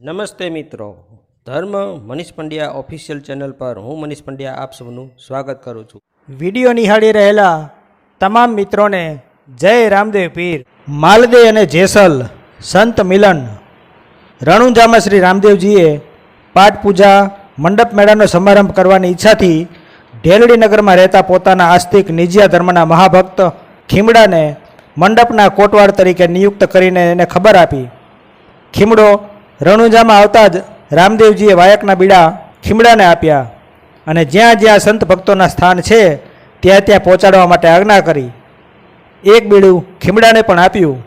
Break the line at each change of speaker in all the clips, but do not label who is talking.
નમસ્તે મિત્રો. ધર્મ મનીષ પંડ્યા ઓફિશિયલ ચેનલ પર હું મનીષ પંડ્યા આપ સૌનું સ્વાગત કરું છું.
વીડિયો નિહાળી રહેલા તમામ મિત્રોને જય રામદેવ પીર. માલદે અને જેસલ સંત મિલન રણુંજામાં શ્રી રામદેવજીએ પાઠ પૂજા મંડપ મેળાનો સમારંભ કરવાની ઈચ્છાથી ઢેલડી નગરમાં રહેતા પોતાના આસ્તિક નિજિયા ધર્મના મહાભક્ત ખીમડાને મંડપના કોટવાડ તરીકે નિયુક્ત કરીને એને ખબર આપી. ખીમડો રણુજામાં આવતા જ રામદેવજીએ વાયકના બીડા ખીમડાને આપ્યા અને જ્યાં જ્યાં સંત ભક્તોના સ્થાન છે, ત્યાં ત્યાં પહોંચાડવા માટે આજ્ઞા કરી. એક બીડું ખીમડાને પણ આપ્યું.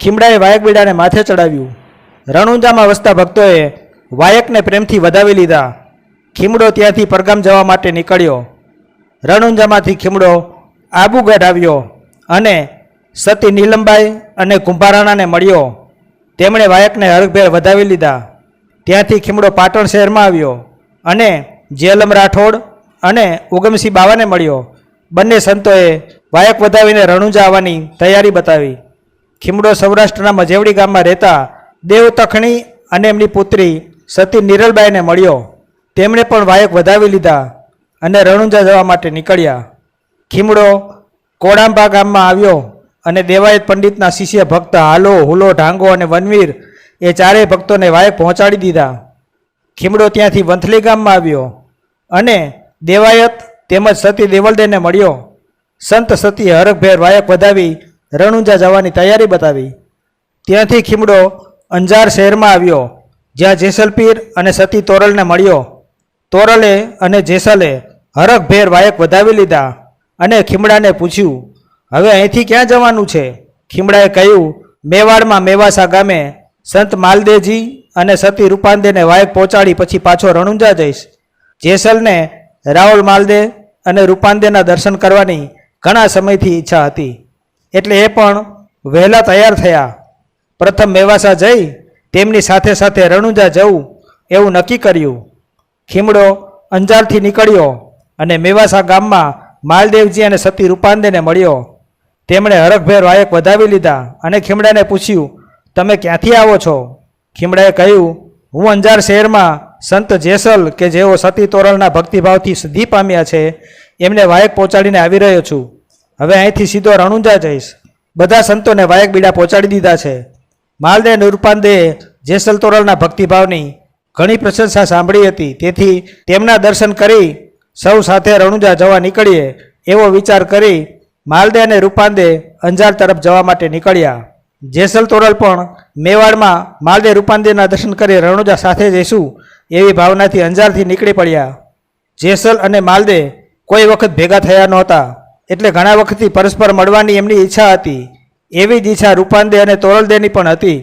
ખીમડાએ વાયક બીડાને માથે ચડાવ્યું. રણુંજામાં વસતા ભક્તોએ વાયકને પ્રેમથી વધાવી લીધા. ખીમડો ત્યાંથી પરગામ જવા માટે નીકળ્યો. રણુંજામાંથી ખીમડો આબુગઢ આવ્યો અને સતી નીલમબાઈ અને કુંભારાણાને મળ્યો. તેમણે વાયકને હરખભેર વધાવી લીધા. ત્યાંથી ખીમડો પાટણ શહેરમાં આવ્યો અને જેલમ રાઠોડ અને ઉગમસિંહ બાવાને મળ્યો. બંને સંતોએ વાયક વધાવીને રણુજા આવવાની તૈયારી બતાવી. ખીમડો સૌરાષ્ટ્રના મજેવડી ગામમાં રહેતા દેવતખણી અને એમની પુત્રી સતી નિરલબાઈને મળ્યો. તેમણે પણ વાયક વધાવી લીધા અને રણુજા જવા માટે નીકળ્યા. ખીમડો કોડાંબા ગામમાં આવ્યો. અને દેવાયત પંડિતના શિષ્ય ભક્ત હાલો, હુલો, ઢાંગો અને વનવીર એ ચારેય ભક્તોને વાયક પહોંચાડી દીધા. ખીમડો ત્યાંથી વંથલી ગામમાં આવ્યો અને દેવાયત તેમજ સતી દેવલદેને મળ્યો. સંત સતીએ હરખભેર વાયક વધાવી રણુંજા જવાની તૈયારી બતાવી. ત્યાંથી ખીમડો અંજાર શહેરમાં આવ્યો, જ્યાં જેસલપીર અને સતી તોરલને મળ્યો. તોરલે અને જેસલે હરખભેર વાયક વધાવી લીધા અને ખીમડાને પૂછ્યું હવે અહીંથી ક્યાં જવાનું છે? ખીમડાએ કહ્યું, મેવાડમાં મેવાસા ગામે સંત માલદેજી અને સતી રૂપાંદેને વાયક પહોંચાડી પછી પાછો રણુંજા જઈશ. જેસલને રાહુલ માલદે અને રૂપાંદેના દર્શન કરવાની ઘણા સમયથી ઈચ્છા હતી. એટલે એ પણ વહેલા તૈયાર થયા. પ્રથમ મેવાસા જઈ તેમની સાથે સાથે રણુજા જવું એવું નક્કી કર્યું. ખીમડો અંજારથી નીકળ્યો અને મેવાસા ગામમાં માલદેવજી અને સતી રૂપાંદેને મળ્યો. તેમણે હરખભેર વાયક વધાવી લીધા અને ખીમડાને પૂછ્યું, તમે ક્યાંથી આવો છો? ખીમડાએ કહ્યું, હું અંજાર શહેરમાં સંત જેસલ કે જેઓ સતી તોરલના ભક્તિભાવથી સિદ્ધિ પામ્યા છે, એમને વાયક પહોંચાડીને આવી રહ્યો છું. હવે અહીંથી સીધો રણુંજા જઈશ. બધા સંતોને વાયક બીડા પહોંચાડી દીધા છે. માલદે અને જેસલ તોરલના ભક્તિભાવની ઘણી પ્રશંસા સાંભળી હતી. તેથી તેમના દર્શન કરી સૌ સાથે રણુજા જવા નીકળીએ એવો વિચાર કરી માલદે અને રૂપાંદે અંજાર તરફ જવા માટે નીકળ્યા. જેસલ તોરલ પણ મેવાડમાં માલદે રૂપાંદેના દર્શન કરી રણુજા સાથે જઈશું એવી ભાવનાથી અંજારથી નીકળી પડ્યા. જેસલ અને માલદે કોઈ વખત ભેગા થયા નહોતા. એટલે ઘણા વખતથી પરસ્પર મળવાની એમની ઈચ્છા હતી. એવી જ ઈચ્છા રૂપાંદે અને તોરલદેની પણ હતી.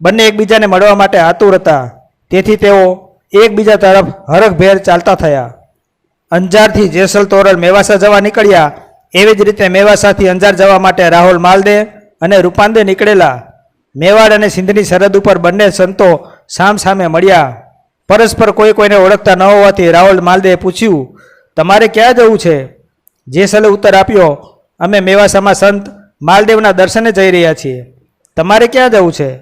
બંને એકબીજાને મળવા માટે આતુર હતા. તેથી તેઓ એકબીજા તરફ હરખભેર ચાલતા થયા. અંજારથી જેસલ તોરલ મેવાસા જવા નીકળ્યા એવી જ રીતે મેવાસાથી અંજાર જવા માટે રાહુલ માલદે અને રૂપાંદે નીકળેલા મેવાડ અને સિંધની સરહદ ઉપર બંને સંતો સામ સામે મળ્યા. પરસ્પર કોઈ કોઈને ઓળખતા ન હોવાથી રાહુલ માલદેએ પૂછ્યું, તમારે ક્યાં જવું છે? જેસલે ઉત્તર આપ્યો, અમે મેવાસામાં સંત માલદેવના દર્શને જઈ રહ્યા છીએ. તમારે ક્યાં જવું છે?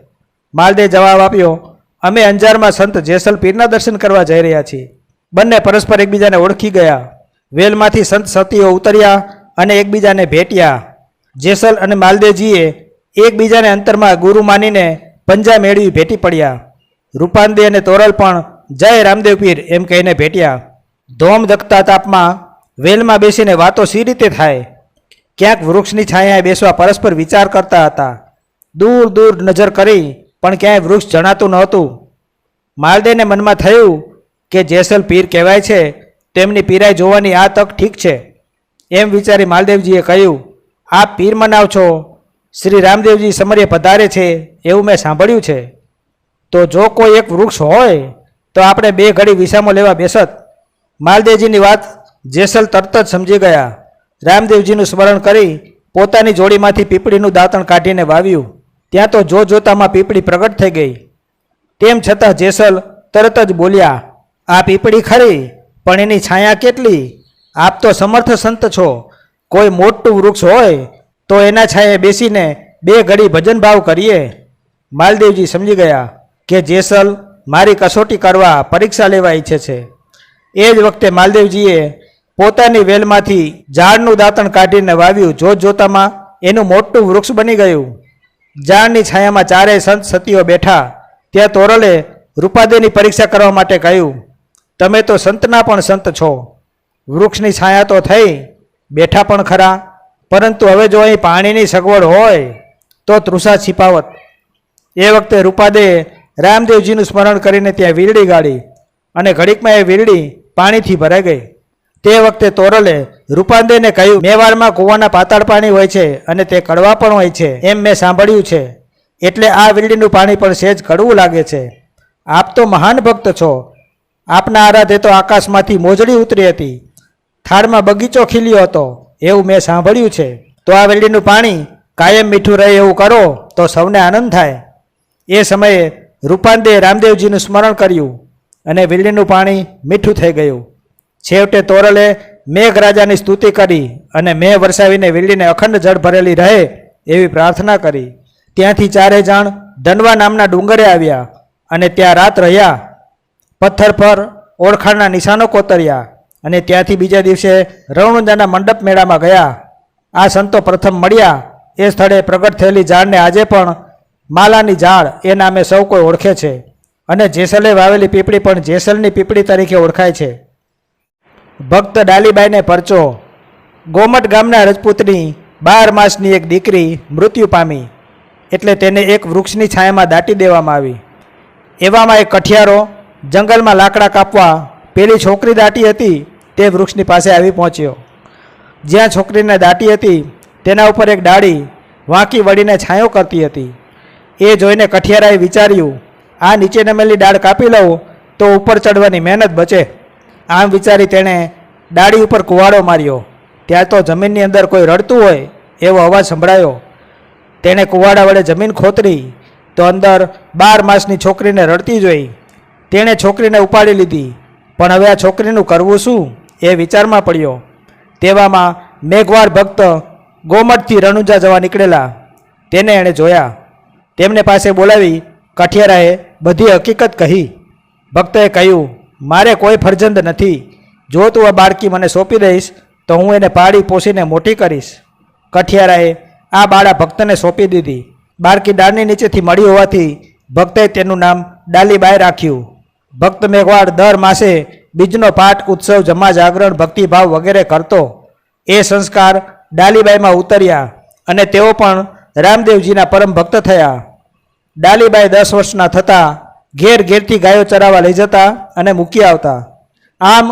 માલદે જવાબ આપ્યો, અમે અંજારમાં સંત જેસલ પીરના દર્શન કરવા જઈ રહ્યા છીએ. બંને પરસ્પર એકબીજાને ઓળખી ગયા. વેલમાંથી સંત સતીઓ ઉતર્યા અને એકબીજાને ભેટ્યા. જેસલ અને માલદેજીએ એકબીજાને અંતરમાં ગુરુ માનીને પંજા મેળવી ભેટી પડ્યા. રૂપાંદે અને તોરલ પણ જય રામદેવ પીર એમ કહીને ભેટ્યા. ધોમ ધકતા તાપમાં વેલમાં બેસીને વાતો સી રીતે થાય? ક્યાંક વૃક્ષની છાયાએ બેસવા પરસ્પર વિચાર કરતા હતા. દૂર દૂર નજર કરી, પણ ક્યાંય વૃક્ષ જણાતું નહોતું. માલદેને મનમાં થયું કે જેસલ પીર કહેવાય છે, તેમની પીરાઈ જોવાની આ તક ઠીક છે. એમ વિચારી માલદેવજીએ કહ્યું, આપ પીર મનાવ છો? શ્રી રામદેવજી સમર્ય પધારે છે એવું મેં સાંભળ્યું છે. તો જો કોઈ એક વૃક્ષ હોય, તો આપણે બે ઘડી વિસામો લેવા બેસત. માલદેવજીની વાત જેસલ તરત જ સમજી ગયા. રામદેવજીનું સ્મરણ કરી પોતાની જોડીમાંથી પીપળીનું દાંતણ કાઢીને વાવ્યું. ત્યાં તો જો જોતામાં પીપળી પ્રગટ થઈ ગઈ. તેમ છતાં જેસલ તરત જ બોલ્યા, આ પીપળી ખરી, પણ એની છાયા કેટલી? આપ તો સમર્થ સંત છો. કોઈ મોટું વૃક્ષ હોય તો એના છાયે બેસીને બે ઘડી ભજન ભાવ કરીએ. માલદેવજી સમજી ગયા કે જેસલ મારી કસોટી કરવા પરીક્ષા લેવા ઈચ્છે છે. એ જ વખતે માલદેવજીએ પોતાની વેલમાંથી ઝાડનું દાંતણ કાઢીને વાવ્યું. જોત જોતામાં એનું મોટું વૃક્ષ બની ગયું. ઝાડની છાયામાં ચારેય સંત સતીઓ બેઠા. ત્યાં તોરલે રૂપાદેની પરીક્ષા કરવા માટે કહ્યું, તમે તો સંતના પણ સંત છો. વૃક્ષની છાયા તો થઈ, બેઠા પણ ખરા. પરંતુ હવે જો અહીં પાણીની સગવડ હોય, તો તૃષા છિપાવત. એ વખતે રૂપાદે રામદેવજીનું સ્મરણ કરીને ત્યાં વીરડી ગાળી અને ઘડીકમાં એ વીરડી પાણીથી ભરાઈ ગઈ. તે વખતે તોરલે રૂપાદેને કહ્યું, મેવાડમાં કૂવાના પાતાળ પાણી હોય છે અને તે કડવા પણ હોય છે, એમ મેં સાંભળ્યું છે. એટલે આ વીરડીનું પાણી પણ સહેજ કડવું લાગે છે. આપ તો મહાન ભક્ત છો. આપના આરાધે તો આકાશમાંથી મોજડી ઉતરી હતી. થાળમાં બગીચો ખીલ્યો હતો. એવું મેં સાંભળ્યું છે. તો આ વેલડીનું પાણી કાયમ મીઠું રહે એવું કરો તો સૌને આનંદ થાય. એ સમયે રૂપાંદે રામદેવજીનું સ્મરણ કર્યું અને વેલડીનું પાણી મીઠું થઈ ગયું. છેવટે તોરલે મેઘરાજાની સ્તુતિ કરી અને મેં વરસાવીને વેલડીને અખંડ જળ ભરેલી રહે એવી પ્રાર્થના કરી. ત્યાંથી ચારે જણ ધનવા નામના ડુંગરે આવ્યા અને ત્યાં રાત રહ્યા. પથ્થર પર ઓળખાણના નિશાનો કોતર્યા. અને ત્યાંથી બીજા દિવસે રણુંજાના મંડપ મેળામાં ગયા. આ સંતો પ્રથમ મળ્યા. એ સ્થળે પ્રગટ થયેલી ઝાડને આજે પણ માલાની ઝાડ એ નામે સૌ કોઈ ઓળખે છે. અને જેસલે વાવેલી પીપળી પણ જેસલની પીપળી તરીકે ઓળખાય છે. ભક્ત ડાલીબાઈને પરચો. ગોમટ ગામના રજપૂતની બાર માસની એક દીકરી મૃત્યુ પામી. એટલે તેને એક વૃક્ષની છાયામાં દાટી દેવામાં આવી. એવામાં એક કઠિયારો જંગલમાં લાકડા કાપવા પેલી છોકરી દાટી હતી. તે વૃક્ષની પાસે આવી પહોંચ્યો. જ્યાં છોકરીને દાટી હતી, તેના ઉપર એક ડાળી વાંકી વળીને છાંયો કરતી હતી. એ જોઈને કઠિયારાએ વિચાર્યું, આ નીચે નમેલી ડાળ કાપી લઉં તો ઉપર ચડવાની મહેનત બચે. આમ વિચારી તેણે ડાળી ઉપર કુવાડો માર્યો. ત્યાં તો જમીનની અંદર કોઈ રડતું હોય એવો અવાજ સંભળાયો. તેણે કુવાડા વડે જમીન ખોતરી, તો અંદર બાર માસની છોકરીને રડતી જોઈ. તેણે છોકરીને ઉપાડી લીધી. પણ હવે આ છોકરીનું કરવું શું? એ વિચારમાં પડ્યો. તેવામાં મેઘવાર ભક્ત ગોમઠથી રણુજા જવા નીકળેલા. તેને એણે જોયા. તેમને પાસે બોલાવી કઠિયારાએ બધી હકીકત કહી. ભક્તએ કહ્યું, મારે કોઈ ફરજંદ નથી. જો તું આ બાળકી મને સોંપી દઈશ, તો હું એને પાડી પોષીને મોટી કરીશ. કઠિયારાએ આ બાળા ભક્તને સોંપી દીધી. બાળકી ડાળની નીચેથી મળી હોવાથી ભક્તે તેનું નામ ડાલીબાઈ રાખ્યું. ભક્ત મેઘવાડ દર માસે બીજનો પાઠ, ઉત્સવ, જમા, જાગરણ, ભક્તિભાવ વગેરે કરતો એ સંસ્કાર ડાલીબાઈમાં ઉતર્યા અને તેઓ પણ રામદેવજીના પરમ ભક્ત થયા. ડાલીબાઈ દસ વર્ષના થતાં ઘેર ઘેરથી ગાયો ચરાવવા લઈ જતા અને મૂકી આવતા. આમ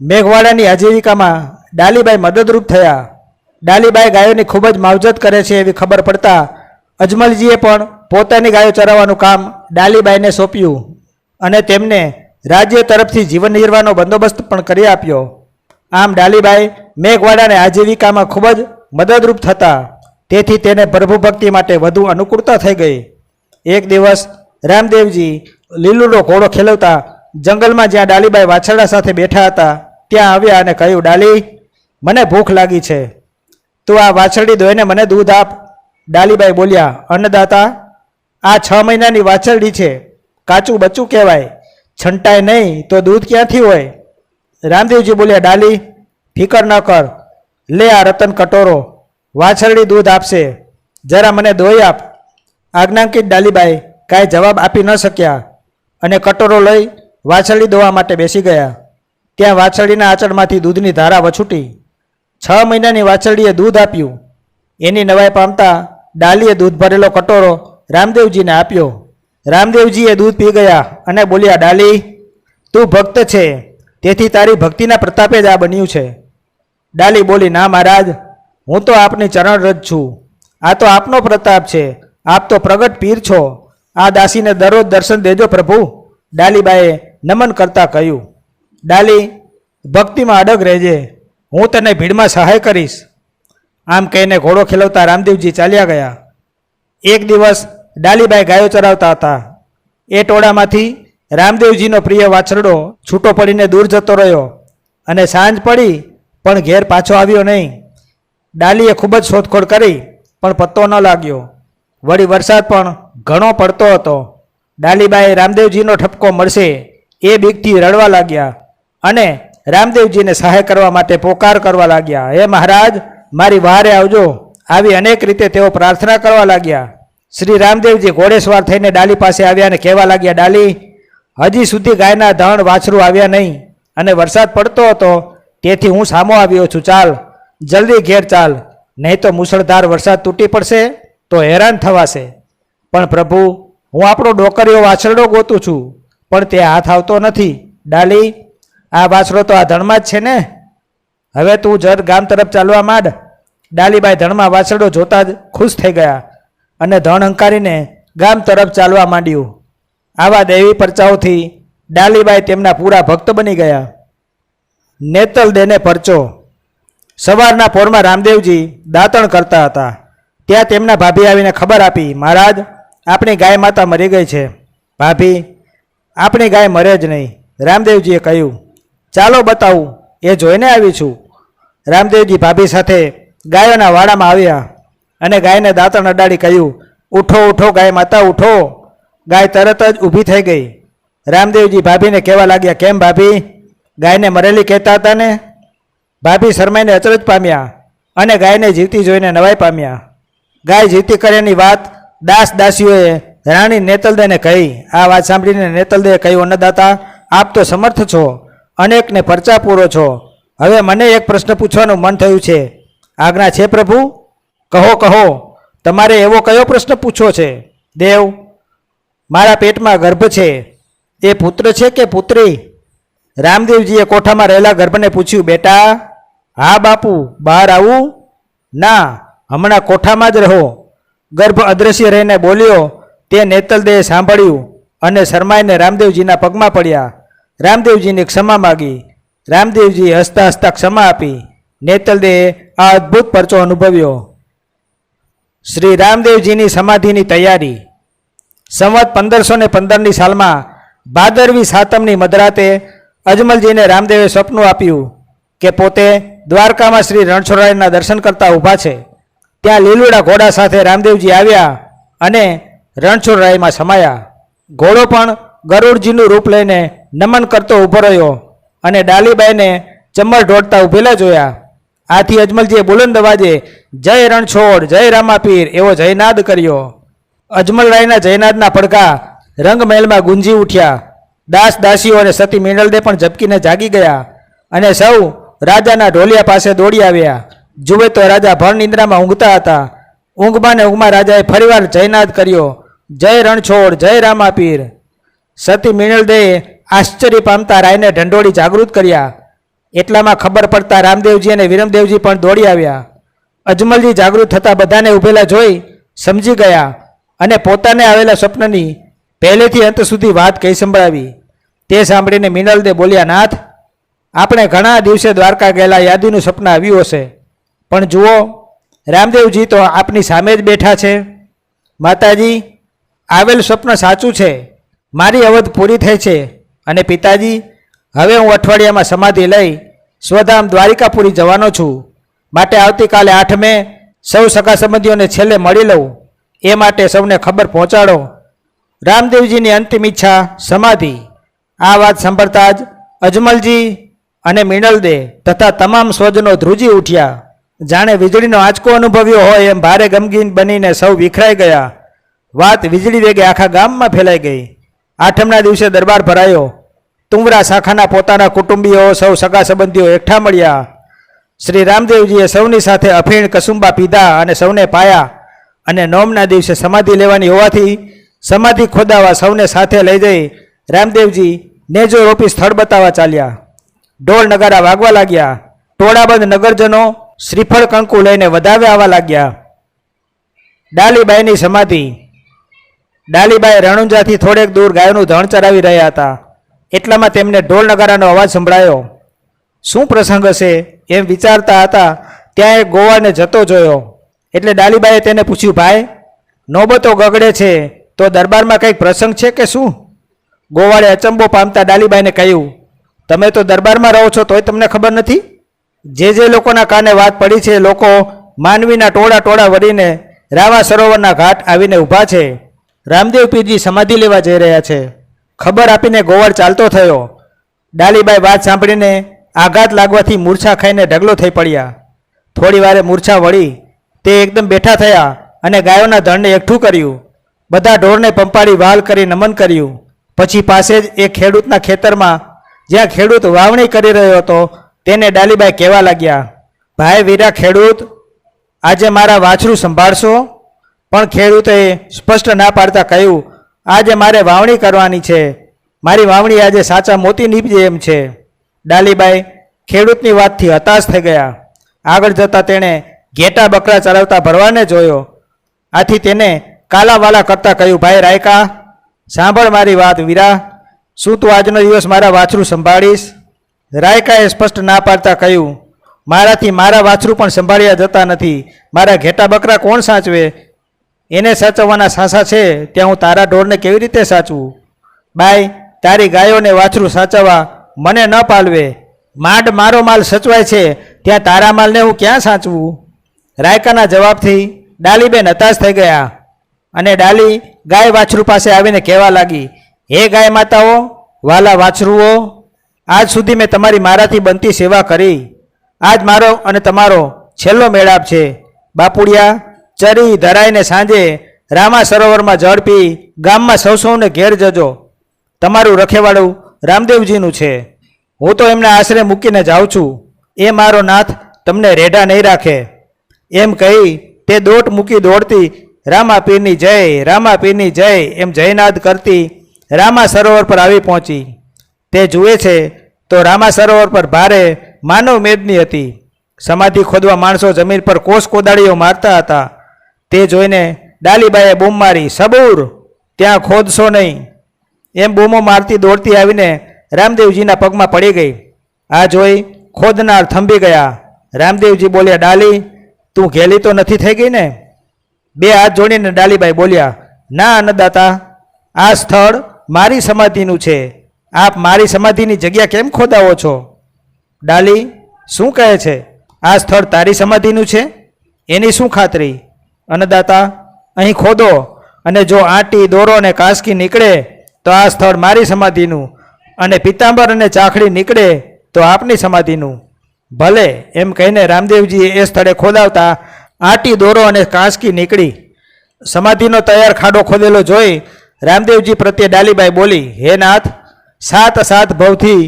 મેઘવાડાની આજીવિકામાં ડાલીબાઈ મદદરૂપ થયા. ડાલીબાઈ ગાયોની ખૂબ જ માવજત કરે છે એવી ખબર પડતા અજમલજીએ પણ પોતાની ગાયો ચરાવવાનું કામ ડાલીબાઈને સોંપ્યું અને તેમને રાજ્ય તરફથી જીવન નિર્વાહનો બંદોબસ્ત પણ કરી આપ્યો. આમ ડાલીબાઈ મેઘવાડાને આજીવિકામાં ખૂબ જ મદદરૂપ થતા. તેથી તેને પ્રભુ ભક્તિ માટે વધુ અનુકૂળતા થઈ ગઈ. એક દિવસ રામદેવજી લીલુડો ઘોડો ખેલવતા જંગલમાં જ્યાં ડાલીબાઈ વાછરડા સાથે બેઠા હતા, ત્યાં આવ્યા અને કહ્યું, ડાલી, મને ભૂખ લાગી છે. તું આ વાછરડી દોઈને મને દૂધ આપ. ડાલીબાઈ બોલ્યા, અન્નદાતા, આ છ મહિનાની વાછરડી છે. કાચું બચ્ચું કહેવાય. છંટાય નહીં, તો દૂધ ક્યાંથી હોય? રામદેવજી બોલ્યા, ડાલી, ફિકર ન કર. લે આ રતન કટોરો. વાછરડી દૂધ આપશે. જરા મને દોઈ આપ. આજ્ઞાંકિત ડાલીબાઈ કાંઈ જવાબ આપી ન શક્યા અને કટોરો લઈ વાછરડી દોવા માટે બેસી ગયા. ત્યાં વાછરડીના આંચળમાંથી દૂધની ધારા વછૂટી. છ મહિનાની વાછરડીએ દૂધ આપ્યું. એની નવાઈ પામતા ડાલીએ દૂધ ભરેલો કટોરો રામદેવજીને આપ્યો. રામદેવજીએ દૂધ પી ગયા અને બોલ્યા, ડાલી, તું ભક્ત છે. તેથી તારી ભક્તિના પ્રતાપે જ આ બન્યું છે. ડાલી બોલી, ના મહારાજ, હું તો આપની ચરણરજ છું. આ તો આપનો પ્રતાપ છે. આપ તો પ્રગટ પીર છો. આ દાસીને દરરોજ દર્શન દેજો પ્રભુ. ડાલીબાએ નમન કરતા કહ્યું, ડાલી, ભક્તિમાં અડગ રહેજે. હું તને ભીડમાં સહાય કરીશ. આમ કહીને ઘોડો ખેલવતા રામદેવજી ચાલ્યા ગયા. એક દિવસ ડાલીબાઈ ગાયો ચરાવતા હતા. એ ટોળામાંથી રામદેવજીનો પ્રિય વાછરડો છૂટો પડીને દૂર જતો રહ્યો અને સાંજ પડી પણ ઘેર પાછો આવ્યો નહીં. ડાલીએ ખૂબ જ શોધખોળ કરી, પણ પત્તો ન લાગ્યો. વળી વરસાદ પણ ઘણો પડતો હતો. ડાલીબાઈ રામદેવજીનો ઠપકો મળશે એ બીકથી રડવા લાગ્યા અને રામદેવજીને સહાય કરવા માટે પોકાર કરવા લાગ્યા. હે મહારાજ, મારી વારે આવજો. આવી અનેક રીતે તેઓ પ્રાર્થના કરવા લાગ્યા. શ્રી રામદેવજી ઘોડેસવાર થઈને ડાલી પાસે આવ્યા અને કહેવા લાગ્યા, ડાલી, હજી સુધી ગાયના ધણ વાછરું આવ્યા નહીં અને વરસાદ પડતો હતો, તેથી હું સામો આવ્યો છું. ચાલ, જલ્દી ઘેર ચાલ. નહીં તો મુસળધાર વરસાદ તૂટી પડશે તો હેરાન થવાશે. પણ પ્રભુ, હું આપણો ડોકરીઓ વાછરડો ગોતું છું, પણ તે હાથ આવતો નથી. ડાલી, આ વાછરો તો આ ધણમાં જ છે ને? હવે તું જર ગામ તરફ ચાલવા માંડ. ડાલીબાઈ ધણમાં વાછરડો જોતા જ ખુશ થઈ ગયા. અને ધણ હંકારીને ગામ તરફ ચાલવા માંડ્યું. આવા દેવી પરચાઓથી ડાલીબાઈ તેમના પૂરા ભક્ત બની ગયા. નેતલ દેને પરચો. સવારના પોરમાં રામદેવજી દાંતણ કરતા હતા. ત્યાં તેમના ભાભી આવીને ખબર આપી, મહારાજ, આપણી ગાય માતા મરી ગઈ છે. ભાભી, આપણી ગાય મરે જ નહીં, રામદેવજીએ કહ્યું. ચાલો બતાવું, એ જોઈને આવી છું. રામદેવજી ભાભી સાથે ગાયોના વાડામાં આવ્યા. અને ગાયને દાંતણ અડાડી કહ્યું, ઉઠો ઉઠો ગાય માતા, ઉઠો. ગાય તરત જ ઊભી થઈ ગઈ. રામદેવજી ભાભીને કહેવા લાગ્યા, કેમ ભાભી? ગાયને મરેલી કહેતા હતા ને? ભાભી શરમાઈને અચરજ પામ્યા અને ગાયને જીવતી જોઈને નવાઈ પામ્યા. ગાય જીવતી કર્યાની વાત દાસ દાસીઓએ રાણી નેતલદેને કહી. આ વાત સાંભળીને નેતલદેએ કહ્યું, અન્નદાતા, આપ તો સમર્થ છો, અનેકને પરચા પૂરો છો. હવે મને એક પ્રશ્ન પૂછવાનું મન થયું છે. આજ્ઞા છે પ્રભુ? કહો કહો, તમારે એવો કયો પ્રશ્ન પૂછવો છે? દેવ, મારા પેટમાં ગર્ભ છે. એ પુત્ર છે કે પુત્રી? રામદેવજીએ કોઠામાં રહેલા ગર્ભને પૂછ્યું, બેટા, હા બાપુ, બહાર આવું? ના, હમણાં કોઠામાં જ રહો. ગર્ભ અદ્રશ્ય રહીને બોલ્યો, તે નેતલદેહ સાંભળ્યું અને શરમાઈને રામદેવજીના પગમાં પડ્યા. રામદેવજીની ક્ષમા માગી. રામદેવજીએ હસતા હસતા ક્ષમા આપી. નેતલદેહે આ અદ્ભુત પરચો અનુભવ્યો. શ્રી રામદેવજીની સમાધિની તૈયારી. સંવત પંદરસો ને પંદરની સાલમાં ભાદરવી સાતમની મધરાતે અજમલજીને રામદેવે સપનું આપ્યું કે પોતે દ્વારકામાં શ્રી રણછોડરાયના દર્શન કરતા ઊભા છે. ત્યાં લીલુડા ઘોડા સાથે રામદેવજી આવ્યા અને રણછોડરાયમાં સમાયા. ઘોડો પણ ગરુડજીનું રૂપ લઈને નમન કરતો ઊભો રહ્યો અને ડાલીબાઈને ચમર ઢોળતા ઊભેલા જોયા. આથી અજમલજીએ બુલંદ અવાજે જય રણછોડ, જય રામાપીર એવો જયનાદ કર્યો. અજમલરાયના જયનાદના પડઘા રંગમહેલમાં ગુંજી ઉઠ્યા. દાસ દાસીઓ અને સતી મિનલદે પણ ઝબકીને જાગી ગયા અને સૌ રાજાના ઢોલિયા પાસે દોડી આવ્યા. જુએ તો રાજા ભર નિંદ્રામાં ઊંઘતા હતા. ઊંઘમાં ને ઊંઘમાં રાજાએ ફરીવાર જયનાદ કર્યો, જય રણછોડ, જય રામાપીર સતી મિનલદેએ આશ્ચર્ય પામતા રાયને ઢંઢોળી જાગૃત કર્યા. એટલામાં ખબર પડતા રામદેવજી અને વિરમદેવજી પણ દોડી આવ્યા. અજમલજી જાગૃત થતા બધાને ઊભેલા જોઈ સમજી ગયા અને પોતાને આવેલા સ્વપ્નની પહેલેથી અંત સુધી વાત કહી સંભળાવી. તે સાંભળીને મિનલદે બોલ્યા, નાથ, આપણે ઘણા દિવસે દ્વારકા ગયેલા યાદીનું સ્વપ્ન આવ્યું હશે. પણ જુઓ, રામદેવજી તો આપની સામે જ બેઠા છે. માતાજી, આવેલ સ્વપ્ન સાચું છે. મારી અવધ પૂરી થઈ છે અને પિતાજી હવે હું અઠવાડિયામાં સમાધિ લઈ સ્વધામ દ્વારિકાપુરી જવાનો છું. માટે આવતીકાલે આઠમે સૌ સગા સંબંધીઓને છેલ્લે મળી લઉં. એ માટે સૌને ખબર પહોંચાડો. રામદેવજીની અંતિમ ઈચ્છા સમાધિ. આ વાત સાંભળતા જ અજમલજી અને મિનલદે તથા તમામ સ્વજનો ધ્રુજી ઉઠ્યા. જાણે વીજળીનો આંચકો અનુભવ્યો હોય એમ ભારે ગમગીન બનીને સૌ વિખરાઈ ગયા. વાત વીજળી વેગે આખા ગામમાં ફેલાઈ ગઈ. આઠમના દિવસે દરબાર ભરાયો. તુંગરા શાખાના પોતાના કુટુંબીઓ, સૌ સગા સંબંધીઓ એકઠા મળ્યા. શ્રી રામદેવજીએ સૌની સાથે અફીણ કસુંબા પીધા અને સૌને પાયા અને નોમના દિવસે સમાધિ લેવાની હોવાથી સમાધિ ખોદાવા સૌને સાથે લઈ જઈ રામદેવજી નેજો રોપી સ્થળ બતાવવા ચાલ્યા. ઢોળ નગારા વાગવા લાગ્યા. ટોળાબંધ નગરજનો શ્રીફળ કંકુ લઈને વધાવે આવવા લાગ્યા. ડાલીબાઈની સમાધિ. ડાલીબાઈ રણુંજાથી થોડેક દૂર ગાયનું ધણ ચરાવી રહ્યા હતા. એટલામાં તેમને ઢોલ નગારાનો અવાજ સંભળાયો. શું પ્રસંગ હશે? એમ વિચારતા હતા. ત્યાં એ ગોવાને જતો જોયો. એટલે ડાલીબાઈએ તેને પૂછ્યું, ભાઈ, નોબતો ગગડે છે, તો દરબારમાં કંઈક પ્રસંગ છે કે શું? ગોવાળે અચંબો પામતા ડાલીબાઈને કહ્યું, તમે તો દરબારમાં રહો છો, તોય તમને ખબર નથી? જે જે લોકોના કાને વાત પડી છે, લોકો માનવીના ટોળા ટોળા વળીને રાવા સરોવરના ઘાટ આવીને ઊભા છે. રામદેવ પીરજી સમાધિ લેવા જઈ રહ્યા છે. ખબર આપીને ગોવાળ ચાલતો થયો. ડાલીબાઈ વાત સાંભળીને આઘાત લાગવાથી મૂર્છા ખાઈને ઢગલો થઈ પડ્યા. થોડી વારે મૂર્છા વળી તે એકદમ બેઠા થયા અને ગાયોના ધણને એકઠું કર્યું. બધા ઢોરને પંપાડી વાલ કરી નમન કર્યું. પછી પાસે જ એક ખેડૂતના ખેતરમાં જ્યાં ખેડૂત વાવણી કરી રહ્યો હતો, તેને ડાલીબાઈ કહેવા લાગ્યા, ભાઈ વીરા ખેડૂત, આજે મારા વાછરું સંભાળશો? પણ ખેડૂતે સ્પષ્ટ ના પાડતા કહ્યું આજે મારે વાવણી કરવાની છે. મારી વાવણી આજે સાચા મોતી નીપજે એમ છે. ડાલીબાઈ ખેડૂતની વાતથી હતાશ થઈ ગયા. આગળ જતાં તેણે ઘેટા બકરા ચરાવતા ભરવાને જોયો. આથી તેને કાલાવાલા કરતા કહ્યું, ભાઈ રાયકા, સાંભળ મારી વાત વીરા. શું તું આજનો દિવસ મારા વાછરું સંભાળીશ? રાયકાએ સ્પષ્ટ ના પાડતા કહ્યું, મારાથી મારા વાછરું પણ સંભાળ્યા જતા નથી. મારા ઘેટા બકરા કોણ સાચવે? એને સાચવવાના સાસા છે, ત્યાં હું તારા ઢોરને કેવી રીતે સાચવું? બાય તારી ગાયોને વાછરું સાચવવા મને ન પાલવે. માંડ મારો માલ સચવાય છે, ત્યાં તારા માલને હું ક્યાં સાચવું? રાયકાના જવાબથી ડાલીબેન હતાશ થઈ ગયા અને ડાલી ગાય વાછરું પાસે આવીને કહેવા લાગી, હે ગાય માતાઓ, વાલા વાછરુઓ, આજ સુધી મેં તમારી મારાથી બનતી સેવા કરી. આજ મારો અને તમારો છેલ્લો મેળાપ છે. બાપુડિયા ચરી ધરાઈને સાંજે રામા સરોવરમાં જળ પી ગામમાં સૌ સૌને ઘેર જજો. તમારું રખેવાળું રામદેવજીનું છે. હું તો એમના આશરે મૂકીને જાઉં છું. એ મારો નાથ તમને રેઢા નહીં રાખે. એમ કહી તે દોટ મૂકી દોડતી, રામા પીરની જય, રામા પીરની જય, એમ જયનાદ કરતી રામા સરોવર પર આવી પહોંચી. તે જુએ છે તો રામા સરોવર પર ભારે માનવ મેદની હતી. સમાધિ ખોદવા માણસો જમીન પર કોષ કોદાળીઓ મારતા હતા. તે જોઈને ડાલીબાઈએ બૂમ મારી, સબૂર, ત્યાં ખોદશો નહીં. એમ બૂમો મારતી દોડતી આવીને રામદેવજીના પગમાં પડી ગઈ. આ જોઈ ખોદનાર થંભી ગયા. રામદેવજી બોલ્યા, ડાલી, તું ઘેલી તો નથી થઈ ગઈ ને? બે હાથ જોડીને ડાલીબાઈ બોલ્યા, ના અન્નદાતા, આ સ્થળ મારી સમાધિનું છે. આપ મારી સમાધિની જગ્યા કેમ ખોદાવો છો? ડાલી, શું કહે છે? આ સ્થળ તારી સમાધિનું છે? એની શું ખાતરી? અન્નદાતા, અહીં ખોદો અને જો આંટી દોરો અને કાસકી નીકળે, તો આ સ્થળ મારી સમાધિનું અને પિતાંબર અને ચાખડી નીકળે, તો આપની સમાધિનું. ભલે એમ કહીને રામદેવજીએ એ સ્થળે ખોદાવતા આંટી દોરો અને કાસકી નીકળી. સમાધિનો તૈયાર ખાડો ખોદેલો જોઈ રામદેવજી પ્રત્યે ડાલીબાઈ બોલી, હે નાથ, સાત સાત ભવથી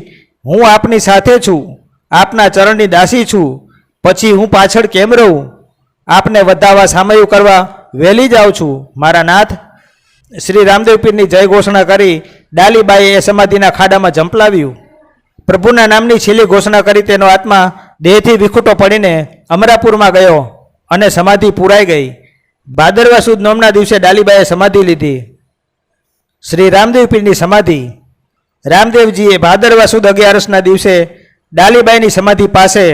હું આપની સાથે છું. આપના ચરણની દાસી છું. પછી હું પાછળ કેમ રહું? આપને વધાવવા સામયું કરવા વહેલી જાઉં છું. મારા નાથ, શ્રી રામદેવ પીરની જય ઘોષણા કરી ડાલીબાઈએ એ સમાધિના ખાડામાં ઝંપલાવ્યું. પ્રભુના નામની છેલ્લી ઘોષણા કરી તેનો આત્મા દેહથી વિખૂટો પડીને અમરાપુરમાં ગયો અને સમાધિ પૂરાઈ ગઈ. ભાદરવા સુદ નોમના દિવસે ડાલીબાઈએ સમાધિ લીધી. શ્રી રામદેવ પીરની સમાધિ. રામદેવજીએ ભાદરવા સુદ અગિયારસના દિવસે ડાલીબાઈની સમાધિ પાસે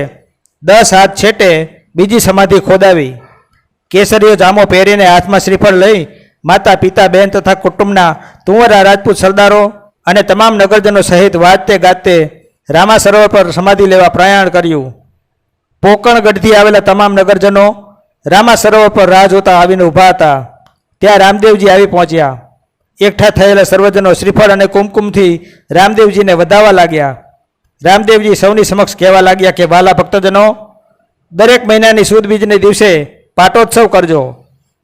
દસ હાથ છેટે બીજી સમાધિ ખોદાવી કેસરીઓ જામો પહેરીને હાથમાં શ્રીફળ લઈ માતા, પિતા, બહેન તથા કુટુંબના તુંવરા રાજપૂત સરદારો અને તમામ નગરજનો સહિત વાજતે ગાજતે રામા સરોવર પર સમાધિ લેવા પ્રયાણ કર્યું. પોકણગઢથી આવેલા તમામ નગરજનો રામા સરોવર પર રાહ જોતા આવીને ઊભા હતા. ત્યાં રામદેવજી આવી પહોંચ્યા. એકઠા થયેલા સર્વજનો શ્રીફળ અને કુમકુમથી રામદેવજીને વધાવવા લાગ્યા. રામદેવજી સૌની સમક્ષ કહેવા લાગ્યા કે, વાલા ભક્તજનો દરેક મહિનાની સુદ બીજને દિવસે પાટોત્સવ કરજો.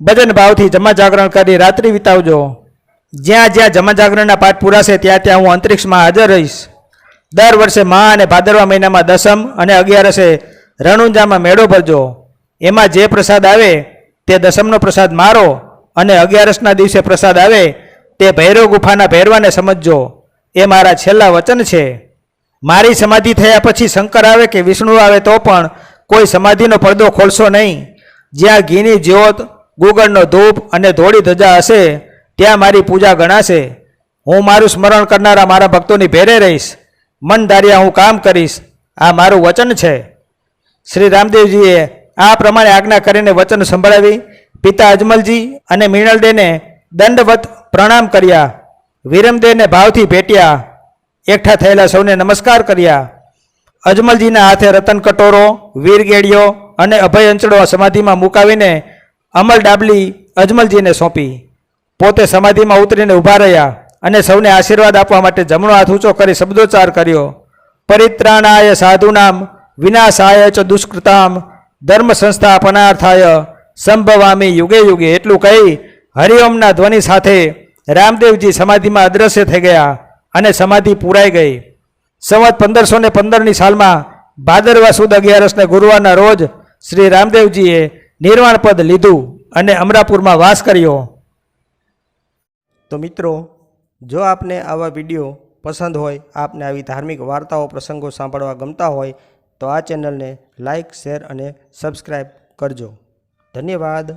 ભજન ભાવથી જમા જાગરણ કરી રાત્રિ વિતાવજો. જ્યાં જ્યાં જમા જાગરણના પાઠ પૂરાશે ત્યાં ત્યાં હું અંતરિક્ષમાં હાજર રહીશ. દર વર્ષે મા અને ભાદરવા મહિનામાં દસમ અને અગિયારસે રણુંજામાં મેળો ભરજો. એમાં જે પ્રસાદ આવે તે દસમનો પ્રસાદ મારો અને અગિયારસના દિવસે પ્રસાદ આવે તે ભૈરવ ગુફાના ભૈરવાને સમજજો. એ મારા છેલ્લા વચન છે. મારી સમાધિ થયા પછી શંકર આવે કે વિષ્ણુ આવે તો પણ કોઈ સમાધિનો પડદો ખોલશો નહીં. જ્યાં ઘીની જ્યોત, ગુગળનો ધૂપ અને ધોળી ધજા હશે, ત્યાં મારી પૂજા ગણાશે. હું મારું સ્મરણ કરનારા મારા ભક્તોની ભેરે રહીશ. મન ધાર્યા હું કામ કરીશ. આ મારું વચન છે. શ્રી રામદેવજીએ આ પ્રમાણે આજ્ઞા કરીને વચન સંભળાવી. પિતા અજમલજી અને મીણલદેને દંડવત પ્રણામ કર્યા. વિરમદેવને ભાવથી ભેટ્યા. એકઠા થયેલા સૌને નમસ્કાર કર્યા. અજમલજીના હાથે રતન કટોરો વીરગેડિયો અને અભય અંચળો સમાધિમાં મુકાવીને અમલ ડાબલી અજમલજીને સોંપી. પોતે સમાધિમાં ઉતરીને ઊભા રહ્યા અને સૌને આશીર્વાદ આપવા માટે જમણો હાથ ઊંચો કરી શબ્દોચ્ચાર કર્યો. પરિત્રાણાય સાધુનામ, વિનાશાય ચ દુષ્કૃતામ, ધર્મ સંસ્થા પનાર્થાય સંભવામી યુગે યુગે. એટલું કહી હરિઓમના ધ્વનિ સાથે રામદેવજી સમાધિમાં અદ્રશ્ય થઈ ગયા અને સમાધિ પૂરાઈ ગઈ. સંવત પંદરસો ને પંદરની સાલમાં ભાદરવા સુદ અગિયારસને ગુરુવારના રોજ શ્રી રામદેવજીએ નિર્વાણ પદ લીધું અને અમરાપુરમાં વાસ કર્યો.
તો મિત્રો, જો આપને આવા વીડિયો પસંદ હોય, આપને આવી ધાર્મિક વાર્તાઓ, પ્રસંગો સાંભળવા ગમતા હોય, તો આ ચેનલને લાઇક શેર અને સબસ્ક્રાઈબ કરજો. ધન્યવાદ.